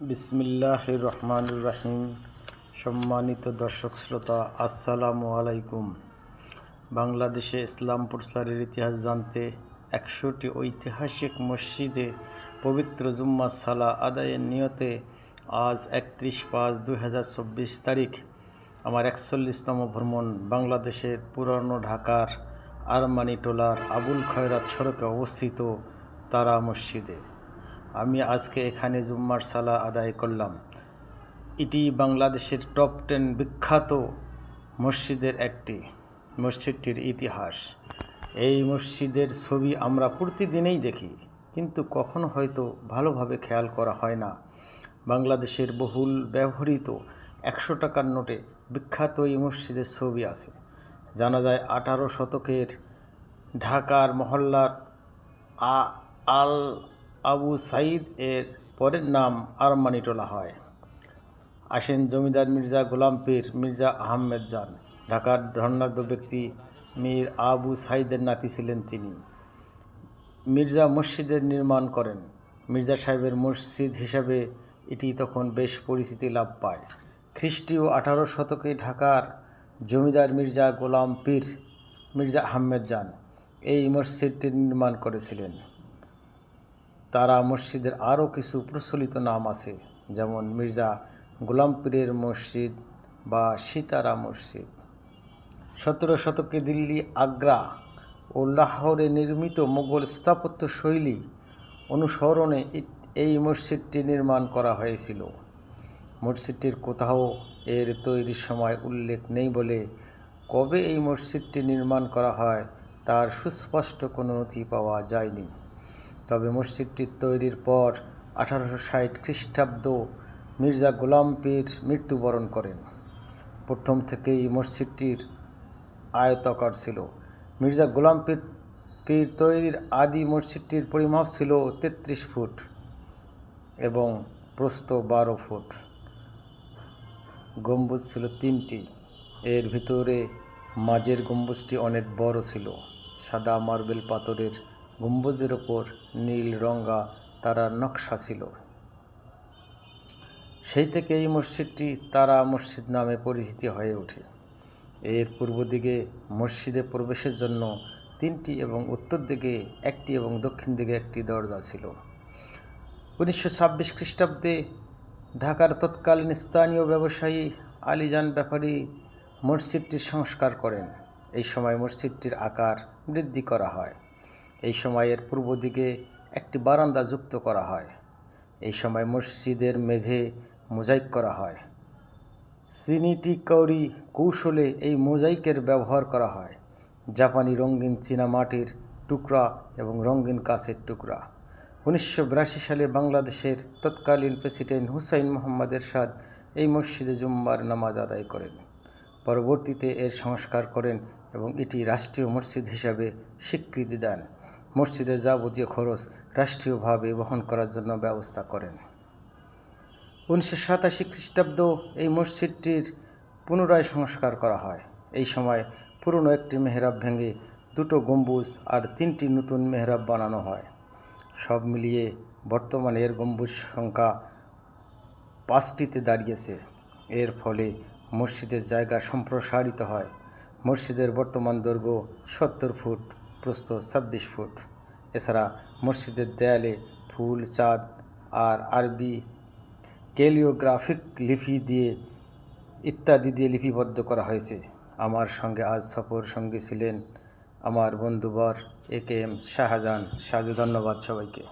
বিসমিল্লাহ রহমান রাহিম সম্মানিত দর্শক শ্রোতা, আসসালামু আলাইকুম। বাংলাদেশে ইসলাম প্রচারের ইতিহাস জানতে একশোটি ঐতিহাসিক মসজিদে পবিত্র জুম্মা সালা আদায়ের নিয়তে আজ একত্রিশ পাঁচ দুই তারিখ আমার একচল্লিশতম ভ্রমণ বাংলাদেশের পুরানো ঢাকার আরমানিটোলার আবুল খয়রাত সড়কে অবস্থিত তারা মসজিদে। আমি আজকে এখানে জুম্মার সালা আদায় করলাম। এটি বাংলাদেশের টপ টেন বিখ্যাত মসজিদের একটি, মসজিদটির ইতিহাস। এই মসজিদের ছবি আমরা প্রতিদিনেই দেখি, কিন্তু কখনো হয়তো ভালোভাবে খেয়াল করা হয় না। বাংলাদেশের বহুল ব্যবহৃত একশো টাকার নোটে বিখ্যাত এই মসজিদের ছবি আছে। জানা যায় আঠারো শতকের ঢাকার মহল্লার আল আবু সাইদ এর পরের নাম আরমানিটোলা হয়। আসেন জমিদার মির্জা গোলাম পীর মির্জা আহমেদ জান। ঢাকার ধর্ণাঢ্য ব্যক্তি মীর আবু সাইদের নাতি ছিলেন তিনি। মির্জা মসজিদের নির্মাণ করেন। মির্জা সাহেবের মসজিদ হিসাবে এটি তখন বেশ পরিচিতি লাভ পায়। খ্রিস্টীয় আঠারো শতকে ঢাকার জমিদার মির্জা গোলাম পীর মির্জা আহমেদ জান এই মসজিদটি নির্মাণ করেছিলেন। তারা মসজিদের আরও কিছু প্রচলিত নাম আছে, যেমন মির্জা গোলাম পীরের মসজিদ বা সীতারা মসজিদ। সতেরো শতকে দিল্লি, আগ্রা ও লাহোরে নির্মিত মোগল স্থাপত্য শৈলী অনুসরণে এই মসজিদটি নির্মাণ করা হয়েছিল। মসজিদটির কোথাও এর তৈরির সময় উল্লেখ নেই বলে কবে এই মসজিদটি নির্মাণ করা হয় তার সুস্পষ্ট কোনো নথি পাওয়া যায়নি। তবে মসজিদটির তৈরির পর আঠারোশো ষাট খ্রিস্টাব্দ মির্জা গোলাম পীর মৃত্যুবরণ করেন। প্রথম থেকেই মসজিদটির আয়তাকার ছিল। মির্জা গোলাম পীর পীর তৈরির আদি মসজিদটির পরিমাপ ছিল তেত্রিশ ফুট এবং প্রস্থ বারো ফুট। গম্বুজ ছিল তিনটি। এর ভিতরে মাঝের গম্বুজটি অনেক বড় ছিল। সাদা মার্বেল পাথরের গম্বুজের ওপর নীল রঙা তারার নকশা ছিল। সেই থেকে এই মসজিদটি তারা মসজিদ নামে পরিচিতি হয়ে ওঠে। এর পূর্ব দিকে মসজিদে প্রবেশের জন্য তিনটি এবং উত্তর দিকে একটি এবং দক্ষিণ দিকে একটি দরজা ছিল। উনিশশো ছাব্বিশ খ্রিস্টাব্দে ঢাকার তৎকালীন স্থানীয় ব্যবসায়ী আলিজান ব্যাপারী মসজিদটির সংস্কার করেন। এই সময় মসজিদটির আকার বৃদ্ধি করা হয়। এই সময় এর পূর্ব দিকে একটি বারান্দা যুক্ত করা হয়। এই সময় মসজিদের মেঝে মোজাইক করা হয়। সিনিটি কৌরি কৌশলে এই মোজাইকের ব্যবহার করা হয়। জাপানি রঙিন চীনামাটির টুকরা এবং রঙিন কাঁচের টুকরা। উনিশশো বিরাশি সালে বাংলাদেশের তৎকালীন প্রেসিডেন্ট হুসাইন মোহাম্মদ এরশাদ এই মসজিদে জুম্মার নামাজ আদায় করেন। পরবর্তীতে এর সংস্কার করেন এবং এটি রাষ্ট্রীয় মসজিদ হিসাবে স্বীকৃতি দেন। মসজিদের যাবতীয় খরচ রাষ্ট্রীয়ভাবে বহন করার জন্য ব্যবস্থা করেন। উনিশশো সাতাশি খ্রিস্টাব্দ এই মসজিদটির পুনরায় সংস্কার করা হয়। এই সময় পুরনো একটি মেহরাব ভেঙে দুটো গম্বুজ আর তিনটি নতুন মেহরাব বানানো হয়। সব মিলিয়ে বর্তমানে এর গম্বুজ সংখ্যা পাঁচটিতে দাঁড়িয়েছে। এর ফলে মসজিদের জায়গা সম্প্রসারিত হয়। মসজিদের বর্তমান দৈর্ঘ্য সত্তর ফুট। প্রস্থ ছাব্বিশ ফুট। এছাড়া মসজিদের দেয়ালে ফুল, চাঁদ আর আরবি কেলিওগ্রাফিক লিপি দিয়ে, ইত্যাদি দিয়ে লিপিবদ্ধ করা হয়েছে। আমার সঙ্গে আজ সফর সঙ্গী ছিলেন আমার বন্ধুবর A K M Shahjahan. Saju, ধন্যবাদ সবাইকে।